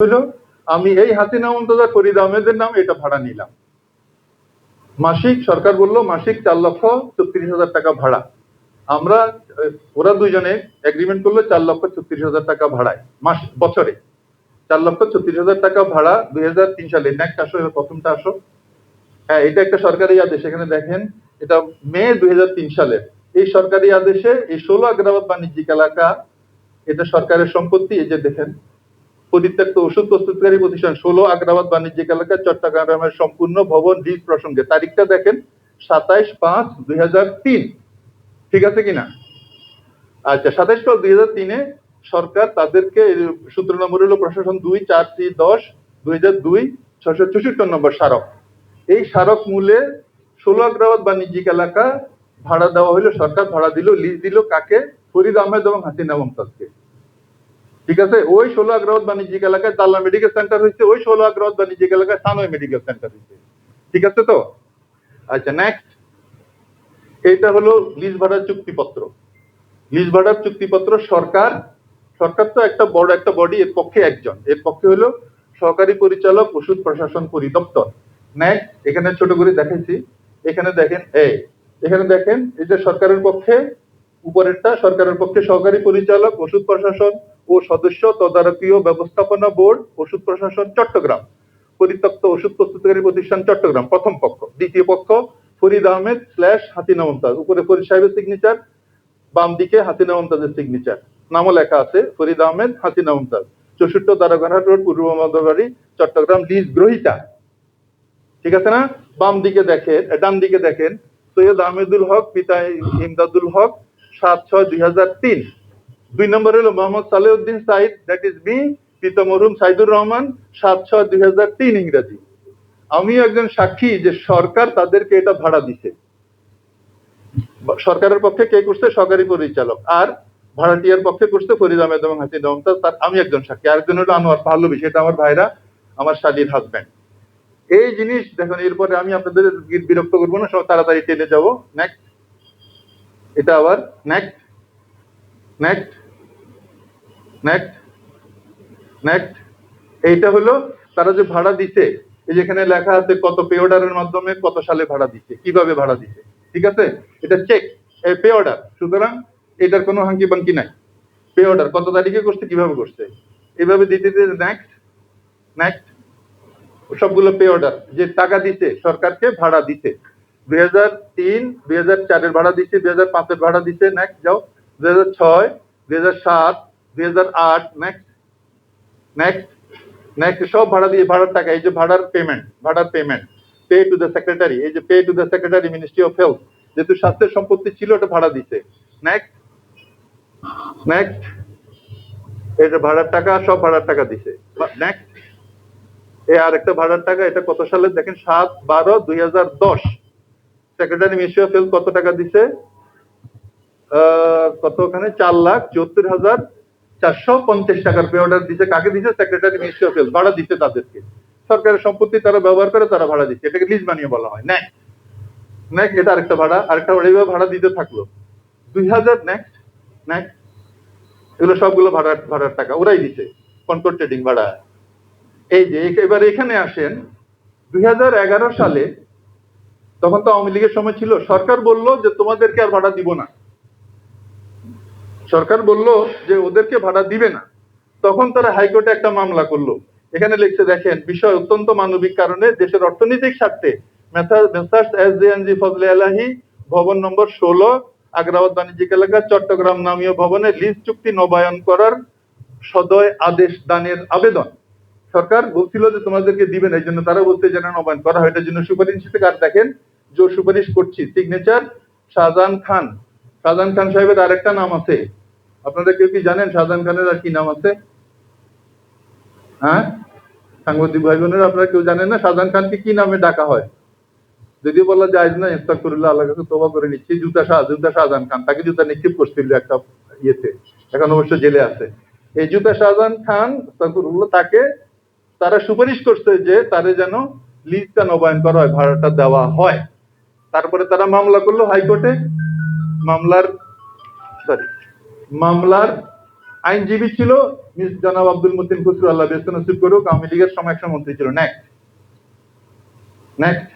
হলো, আমি এই হাসিনা আহমেদের নাম, এটা ভাড়া নিলাম। মাসিক, সরকার বলল, মাসিক চার লক্ষ ছত্রিশ হাজার টাকা ভাড়া। আমরা, ওরা দুজনে এগ্রিমেন্ট করল, চার লক্ষ হাজার টাকা ভাড়ায়, মাস, বছরে। চার লক্ষ হাজার টাকা ভাড়া দুই হাজার তিন সালে। নেক্সট আসো প্রথমটা আসো। হ্যাঁ এটা একটা সরকারি আদেশ, এখানে দেখেন, এটা মে দুই হাজার তিন সালের। এই সরকারি আদেশে এই ষোলো আগ্রাবাদ বাণিজ্যিক এলাকা, এটা সরকারের সম্পত্তি, এই যে দেখেন পরিত্যক্ত ওষুধ প্রস্তুতকারী প্রতিষ্ঠান ষোলো আগ্রাবাদ বাণিজ্যিক এলাকা, চট্টগ্রামের সম্পূর্ণ ভবন লিজ প্রসঙ্গে। তারিখটা দেখেন সাতাইশ পাঁচ দুই ঠিক আছে কিনা? আচ্ছা সাতাইশ পাঁচ দুই হাজার তিনে সরকার তাদেরকে সূত্র নম্বর হলো প্রশাসন দুই, চার, তিন, দশ, দুই হাজার দুই ছশো চৌষট্টি নম্বর স্মারক। এই স্মারক মূলে ষোলো আগ্রাবাদ বাণিজ্যিক এলাকা ভাড়া দেওয়া হলো, সরকার ভাড়া দিল লিজ দিল কাকে? ফরিদ আহমেদ এবং হাসিনা মমতাজকে। ঠিক আছে? ওই ষোলো আগ্রাবাদ বাণিজ্যিক এলাকায় তাল্লা মেডিকেল সেন্টার হয়েছে, ওই ষোলো আগ্রাবাদ বাণিজ্যিক এলাকায় সানোয় মেডিকেল সেন্টার হয়েছে। ঠিক আছে তো? আচ্ছা নেক্সট এইটা হলো লিজ ভাড়ার চুক্তিপত্র। লিজ ভাড়ার চুক্তিপত্র সরকার সরকার তো একটা বড় একটা বডি এর পক্ষে একজন। এর পক্ষে হলো সহকারী পরিচালক, ওষুধ প্রশাসন পরিদপ্তর। নেক্সট এখানে ছোট করে দেখাইছি এখানে দেখেন, এই, এখানে দেখেন, এই যে সরকারের পক্ষে উপরেরটা সরকারের পক্ষে সহকারী পরিচালক, ওষুধ প্রশাসন ও সদস্য তদারকীয় ব্যবস্থাপনা বোর্ড, ওষুধ প্রশাসন চট্টগ্রাম। পরিত্যক্ত ওষুধ প্রস্তুতকারী প্রতিষ্ঠান চট্টগ্রাম, প্রথম পক্ষ। দ্বিতীয় পক্ষ, ফরিদ আহমেদ স্ল্যাশ হাসিনা মমতাজ। উপরে ফরিদ সাহেবের সিগনেচার বাম দিকে হাসিনা মমতাজের সিগনেচার নামও লেখা আছে, ফরিদ আহমেদ, হাসিনা মমতাজ। চৌষট্টি দারোগানহাট রোড, পূর্ব মদবাড়ি চট্টগ্রাম লিজ গ্রহিতা। ঠিক আছে না? বাম দিকে দেখেন, ডান দিকে দেখেন, সৈয়দ আহমেদুল হক, পিতা ইমদাদুল হক সাত ছয় দুই হাজার তিন। দুই নম্বর হলো Mohammad Salehuddin that is me পিতা মরহুম সাইদুর রহমান, সাত ছয় দুই হাজার তিন ইংরেজি। একজন সাক্ষী যে সরকার তাদেরকে এটা ভাড়া দিছে। সরকারের পক্ষে কে করছে? সরকারি পরিচালক। আর ভাড়াটিয়ার পক্ষে করছে ফরিদ আহমেদ এবং হাসিনা মমতাজ, তার আমি একজন সাক্ষী। আরেকজন হলো আনোয়ার পাহলবি সেটা আমার ভাইরা, আমার শালীর হাজব্যান্ড এই জিনিস, দেখুন, এরপরে আমি আপনাদের বিরক্ত করব না সব তাড়াতাড়ি টেনে যাব। নেক্সট এটা আবার নেক্সট নেক্সট নেক্সট নেক্সট এইটা হলো তারা যে ভাড়া দিছে, এই যেখানে লেখা আছে কত পে অর্ডারের মাধ্যমে কত সালে ভাড়া দিছে, কীভাবে ভাড়া দিছে, ঠিক আছে? এটা চেক পে অর্ডার সুতরাং এটার কোনো হাঙ্কি বাঙ্কি নাই। পে অর্ডার কত তারিখে করছে, কীভাবে করছে? এভাবে দিতে দিতে নেক্সট নেক্সট সবগুলো পে অর্ডার যে টাকা দিছে, সরকারকে ভাড়া দিছে। দুই হাজার তিন, দুই হাজার চারের ভাড়া দিছে, দুই হাজার পাঁচের ভাড়া দিছে নেক্সট যাও। দুই হাজার ছয়, দুই হাজার সাত, দুই হাজার আট নেক্সট নেক্সট নেক্সট সব ভাড়া দিয়ে ভাড়ার টাকা, এই যে ভাড়ার পেমেন্ট ভাড়ার payment pay to the secretary এই যে pay to the secretary ministry of health যেহেতু স্বাস্থ্যের সম্পত্তি ছিল, ওটা ভাড়া দিছে। নেক্সট নেক্সট যে ভাড়ার টাকা, সব ভাড়ার টাকা দিছে। নেক্সট এই আর একটা ভাড়ার টাকা, এটা কত সালে? দেখেন, সাত বারো দুই হাজার দশ। সেক্রেটারি অফ হেলথ কত টাকা দিছে? কত ওখানে? চার লাখ চুয়াত্তর হাজার চারশো পঞ্চাশ টাকার পে অর্ডার দিছে। কাকে দিছে? সেক্রেটারি অফ হেলথ ভাড়া দিচ্ছে তাদেরকে। সরকারের সম্পত্তি তারা ব্যবহার করে, তারা ভাড়া দিচ্ছে। এটাকে লিজ বানিয়ে বলা হয়। নেক্সট নেক্সট এটা আরেকটা ভাড়া। আরেকটা ভাড়া ভাড়া দিতে থাকল। দুই হাজার নেক্সট নেক্সট এগুলো সবগুলো ভাড়ার ভাড়ার টাকা। ওরাই দিছে। কনকর ট্রেডিং ভাড়া। এই যে এবার এখানে আসেন। দুই হাজার এগারো সালে তখন তো আওয়ামী লীগের সময় ছিল। সরকার বলল যে, তোমাদেরকে আর ভাড়া দিব না। সরকার বলল যে, ওদেরকে ভাড়া দিবে না। তখন তারা হাইকোর্টে একটা মামলা করল। এখানে লিখছে, দেখেন, বিষয় অত্যন্ত মানবিক কারণে দেশের অর্থনৈতিক স্বার্থে এস জে আলাহি ভবন নম্বর ষোলো, আগ্রাবাদ বাণিজ্যিক এলাকা, চট্টগ্রাম নামীয় ভবনে লিজ চুক্তি নবায়ন করার সদয় আদেশ দানের আবেদন। সরকার বলছিল যে তোমাদেরকে দিবেন, এই জন্য তারা বলতে যেন নবায়ন করা হয়। এটার জন্য সুপারিশ হিসেবে কার দেখেন যে সুপারিশ করছি সিগনেচার শাহজাহান খান। শাহজাহান খান সাহেবের আরেকটা নাম আছে। আপনারা কেউ কি জানেন শাহজাহান খানের আর কি নাম আছে? হ্যাঁ? সাংবাদিক ভাই বোনেরা আপনারা কেউ জানেন না? শাহজাহান খানকে কি নামে ডাকা হয়? যদিও বলা যায় না ইস্তাকুরুল্লাহ আল্লাহ কাছে তোবা করে নিচ্ছি। জুতা শাহ, জুতা শাহজাহান খান, তাকে জুতা নিক্ষেপ করছিল একটা ইয়েতে। এখন অবশ্য জেলে আছে। এই জুতা শাহজাহান খান তাকে তারা সুপারিশ করছে যে তারে যেন লিজটা নবায়ন করা হয়, ভাড়াটা দেওয়া হয়। তারপরে তারা মামলা করল হাইকোর্টে। মামলার সরি মামলার আইনজীবী ছিল মিস জনাব আব্দুল মতিন খুসরু। আল্লাহ বেসন করুক, আওয়ামী লীগের সময় মন্ত্রী ছিল। Next next